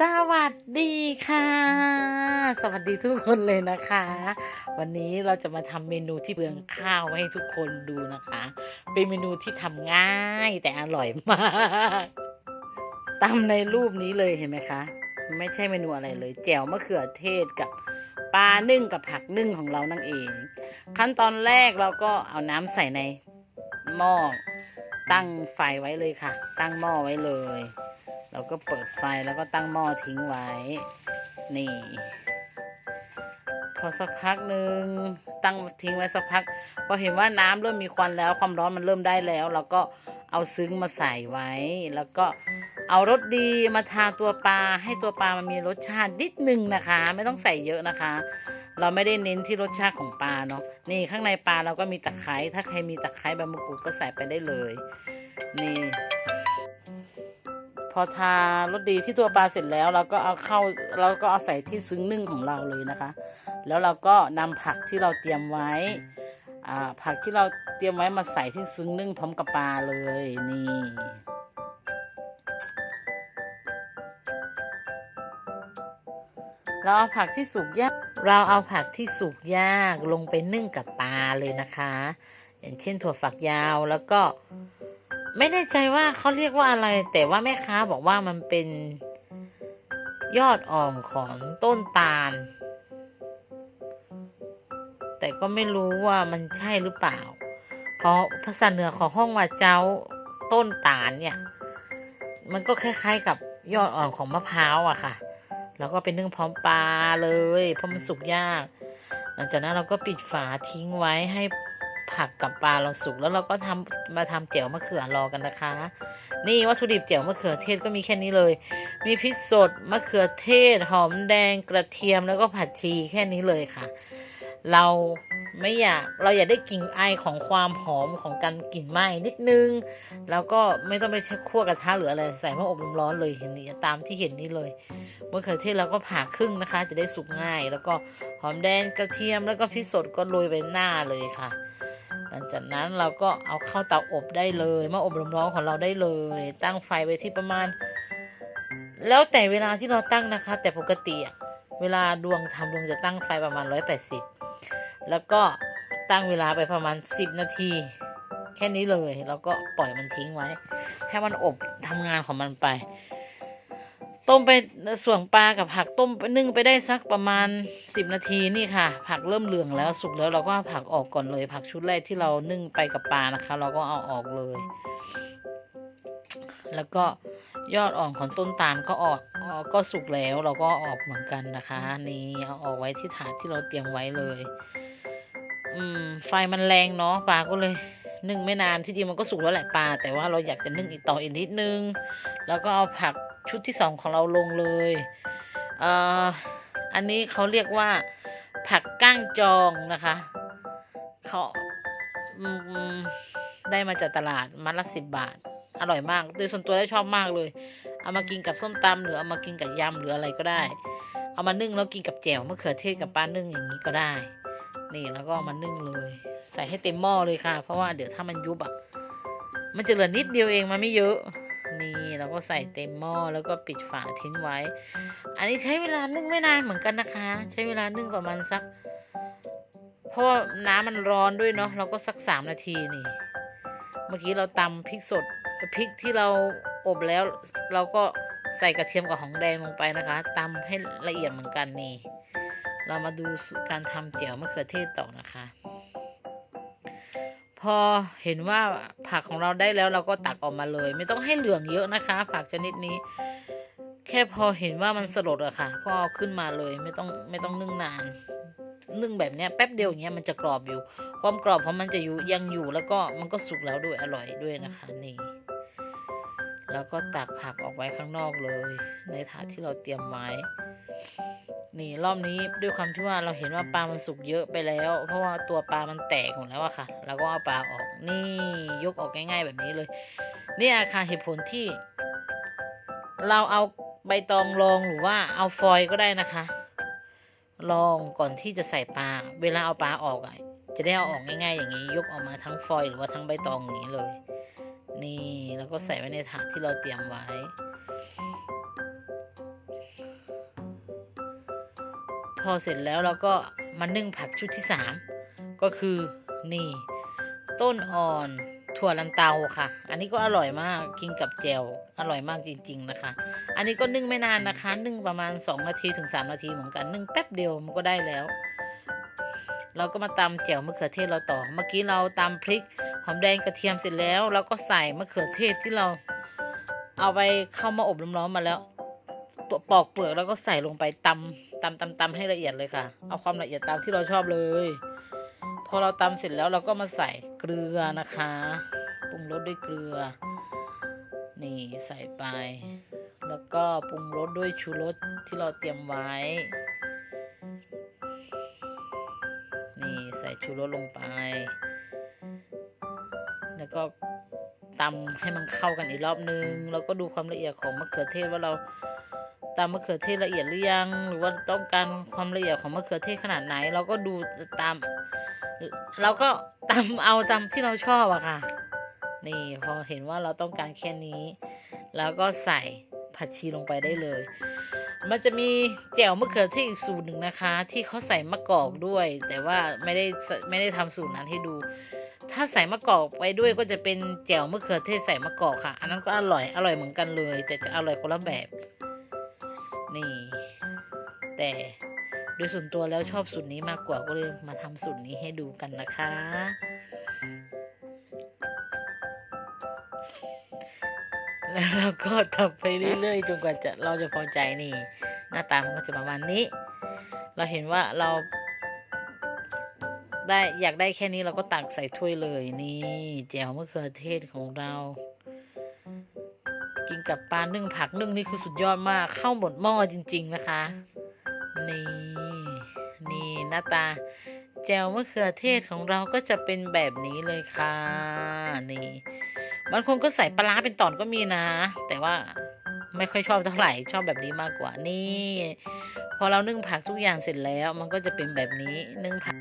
สวัสดีค่ะ สวัสดีทุกคนเลยนะคะ วันนี้เราจะมาทำเมนูที่เบืองข้าวให้ทุกคนดูนะคะ เป็นเมนูที่ทำง่ายแต่อร่อยมากตามในรูปนี้เลยเห็นไหมคะ ไม่ใช่เมนูอะไรเลย แจ่วมะเขือเทศกับปลานึ่งกับผักนึ่งของเรานั่นเอง ขั้นตอนแรกเราก็เอาน้ำใส่ในหม้อตั้งไฟไว้เลยค่ะ ตั้งหม้อไว้เลย เราก็เปิดไฟแล้วก็ตั้งหม้อทิ้งไว้ นี่ พอสักพักหนึ่งตั้งทิ้งไว้สักพัก พอเห็นว่าน้ำเริ่มมีควันแล้วความร้อนมันเริ่มได้แล้ว เราก็เอาซึ้งมาใส่ไว้ แล้วก็เอารสดีมาทาตัวปลาให้ตัวปลามันมีรสชาตินิดนึงนะคะ ไม่ต้องใส่เยอะนะคะ เราไม่ได้เน้นที่รสชาติของปลาเนาะนี่ข้างในปลาเราก็มีตะไคร้ถ้าใครมีตะไคร้ใบมะกรูดก็ใส่ไปได้เลย นี่ พอทารสดีที่ตัวปลาเสร็จแล้ว เราก็เอาเข้าเราก็เอาใส่ที่ซึ้งนึ่งของเราเลยนะคะ แล้วเราก็นำผักที่เราเตรียมไว้อ่าผักที่เราเตรียมไว้มาใส่ที่ซึ้งนึ่งพร้อมกับปลาเลยนี่เราเอาผักที่สุกยาก เราเอาผักที่สุกยากลงไปนึ่งกับปลาเลยนะคะ อย่างเช่นถั่วฝักยาวแล้วก็ ไม่แน่ใจว่าเขาเรียกว่าอะไร แต่ว่าแม่ค้าบอกว่ามันเป็นยอดอ่อนของต้นตาล แต่ก็ไม่รู้ว่ามันใช่หรือเปล่า เพราะภาษาเหนือของห้องว่าเจ้าต้นตาลเนี่ย มันก็คล้ายๆกับยอดอ่อนของมะพร้าวอะค่ะ แล้วก็เป็นนึ่งพร้อมปลาเลยเพราะมันสุกยาก หลังจากนั้นเราก็ปิดฝาทิ้งไว้ให้ ผักกับปลาเราสุกแล้วเราก็ทำมาทำแจ่วมะเขือรอกันนะคะ นี่วัตถุดิบแจ่วมะเขือเทศก็มีแค่นี้เลย มีพริกสดมะเขือเทศ หอมแดงกระเทียมแล้วก็ผัดชีแค่นี้เลยค่ะ เราไม่อยากเราอยากได้กลิ่นไอของความหอมของการกลิ่นไหม้นิดนึง แล้วก็ไม่ต้องไปใช้คั่วกระทะหรืออะไรใส่หม้ออบลมร้อนเลยเห็นนี่ตามที่เห็นนี่เลยมะเขือเทศเราก็ผ่าครึ่งนะคะ จะได้สุกง่าย แล้วก็หอมแดงกระเทียมแล้วก็พริกสดก็โรยไปหน้าเลยค่ะ หลังจากนั้นเราก็เอาเข้าเตาอบได้เลยม้อบลมร้อนของเราได้เลย ตั้งไฟไว้ที่ประมาณ แล้วแต่เวลาที่เราตั้งนะคะ แต่ปกติเวลาดวงทำดวงจะตั้งไฟประมาณ 180 แล้วก็ตั้งเวลาไปประมาณ 10 นาที แค่นี้เลย แล้วก็ปล่อยมันทิ้งไว้ให้มันอบทำงานของมันไป ต้มไปส่วนปลากับผักต้มไปนึ่งไปได้สักประมาณ 10 นาทีนี่ค่ะ ผักเริ่มเหลืองแล้วสุกแล้วเราก็ผักออกก่อนเลย ผักชุดแรกที่เรานึ่งไปกับปลานะคะ เราก็เอาออกเลย แล้วก็ยอดอ่อนของต้นตาลก็ออกก็สุกแล้วเราก็อออกเหมือนกันนะคะนี่เอาออกไว้ที่ถาดที่เราเตรียมไว้เลย อืม ไฟมันแรงเนาะปลาก็เลยนึ่งไม่นานที่จริงมันก็สุกแล้วแหละปลาแต่ว่าเราอยากจะนึ่งอีกต่ออีกนิดนึง แล้วก็เอาผัก ชุดที่สองของเราลงเลยเอ่ออันนี้เขาเรียกว่าผักก้างจองนะคะเขาได้มาจากตลาดมัดละสิบบาท อร่อยมาก โดยส่วนตัวได้ชอบมากเลย เอามากินกับส้มตำหรือเอามากินกับยำหรืออะไรก็ได้ เอามานึ่งแล้วกินกับแจ่วมะเขือเทศกับปลานึ่งอย่างนี้ก็ได้ นี่แล้วก็เอามานึ่งเลย ใส่ให้เต็มหม้อเลยค่ะ เพราะว่าเดี๋ยวถ้ามันยุบอะ มันจะเหลือนิดเดียวเองมันไม่เยอะ นี่เราก็ใส่เต็มหม้อแล้วก็ปิดฝาทิ้งไว้ อันนี้ใช้เวลานึ่งไม่นานเหมือนกันนะคะ ใช้เวลานึ่งประมาณสัก เพราะว่าน้ำมันร้อนด้วยเนาะเราก็สักสามนาทีนี่ เมื่อกี้เราตำพริกสดพริกที่เราอบแล้ว เราก็ใส่กระเทียมกับหอมแดงลงไปนะคะตำให้ละเอียดเหมือนกันนี่ เรามาดูการทำแจ่วมะเขือเทศต่อนะคะ พอเห็นว่าผักของเราได้แล้วเราก็ตักออกมาเลย ไม่ต้องให้เหลืองเยอะนะคะ ผักชนิดนี้ แค่พอเห็นว่ามันสลดอะค่ะ ก็เอาขึ้นมาเลยไม่ต้องไม่ต้องนึ่งนาน นึ่งแบบเนี้ยแป๊บเดียวเงี้ยมันจะกรอบอยู่ ความกรอบของมันจะอยู่ยังอยู่แล้วก็มันก็สุกแล้วด้วยอร่อยด้วยนะคะนี่แล้วก็ตักผักออกไว้ข้างนอกเลย ในถาดที่เราเตรียมไว้ นี่รอบนี้ด้วยความที่ว่าเราเห็นว่าปลามันสุกเยอะไปแล้ว เพราะว่าตัวปลามันแตกหมดแล้วอะค่ะเราก็เอาปลาออกนี่ยกออกง่าย ๆ แบบนี้เลยนี่อะค่ะเหตุผลที่ เราเอาใบตองรองหรือว่าเอาฟอยล์ก็ได้นะคะรองก่อนที่จะใส่ปลา เวลาเอาปลาออกอะจะได้เอาออกง่ายๆอย่างนี้ ยกออกมาทั้งฟอยล์หรือว่าทั้งใบตองอย่างนี้เลย นี่แล้วก็ใส่ไว้ในถาดที่เราเตรียมไว้ อเสร็จแล้วเราก็มานึ่งผักชุดที่สามก็คือนี่ ต้นอ่อนถั่วลันเตาค่ะ อันนี้ก็อร่อยมากกินกับแจวอร่อยมากจริง ๆนะคะ อันนี้ก็นึ่งไม่นานนะคะ นึ่งประมาณ 2 นาทีถึง 3 นาทีเหมือนกันนึ่งแป๊บเดียวมันก็ได้แล้ว เราก็มาตำแจ่วมะเขือเทศเราต่อ เมื่อกี้เราตำพริกหอมแดงกระเทียมเสร็จแล้ว เราก็ใส่มะเขือเทศที่เราเอาไปเข้ามาอบร้อนๆมาแล้ว ปอกเปลือกแล้วก็ใส่ลงไปตำตำตำตำให้ละเอียดเลยค่ะ เอาความละเอียดตามที่เราชอบเลย พอเราตำเสร็จแล้วเราก็มาใส่เกลือนะคะปรุงรสด้วยเกลือ นี่ใส่ไป แล้วก็ปรุงรสด้วยชูรสที่เราเตรียมไว้ นี่ใส่ชูรสลงไป แล้วก็ตำให้มันเข้ากันอีกรอบนึง แล้วก็ดูความละเอียดของมะเขือเทศว่าเรา ตำมมะเขือเทศละเอียดหรือยัง หรือว่าต้องการความละเอียดของมะเขือเทศขนาดไหน เราก็ดูตาม เราก็ตำเอาตามที่เราชอบอะค่ะ นี่พอเห็นว่าเราต้องการแค่นี้ แล้วก็ใส่ผักชีลงไปได้เลย มันจะมีแจ่วมะเขือเทศอีกสูตรหนึ่งนะคะ ที่เขาใส่มะกอกด้วย แต่ว่าไม่ได้ไม่ได้ทำสูตรนั้นให้ดู ถ้าใส่มะกอกไปด้วยก็จะเป็นแจ่วมะเขือเทศใส่มะกอกค่ะ อันนั้นก็อร่อยอร่อยเหมือนกันเลย แต่จะอร่อยคนละแบบ นี่ แต่โดยส่วนตัวแล้วชอบสูตรนี้มากกว่าก็เลยมาทำสูตรนี้ให้ดูกันนะคะ แล้วเราก็ทำไปเรื่อยๆจนกว่าจะเราจะพอใจนี่ หน้าตามันก็จะประมาณนี้ เราเห็นว่าเราได้อยากได้แค่นี้เราก็ตักใส่ถ้วยเลยนี่แจ่วมะเขือเทศของเรา กินกับปลานึ่งผักนึ่งนี่คือสุดยอดมากเข้าหมดหม้อจริง ๆนะคะ นี่ นี่หน้าตาแจ่วมะเขือเทศของเราก็จะเป็นแบบนี้เลยค่ะ นี่บางคนก็ใส่ปลาร้าเป็นตอนก็มีนะ แต่ว่าไม่ค่อยชอบเท่าไหร่ชอบแบบนี้มากกว่านี่ พอเรานึ่งผักทุกอย่างเสร็จแล้ว มันก็จะเป็นแบบนี้นึ่งผัก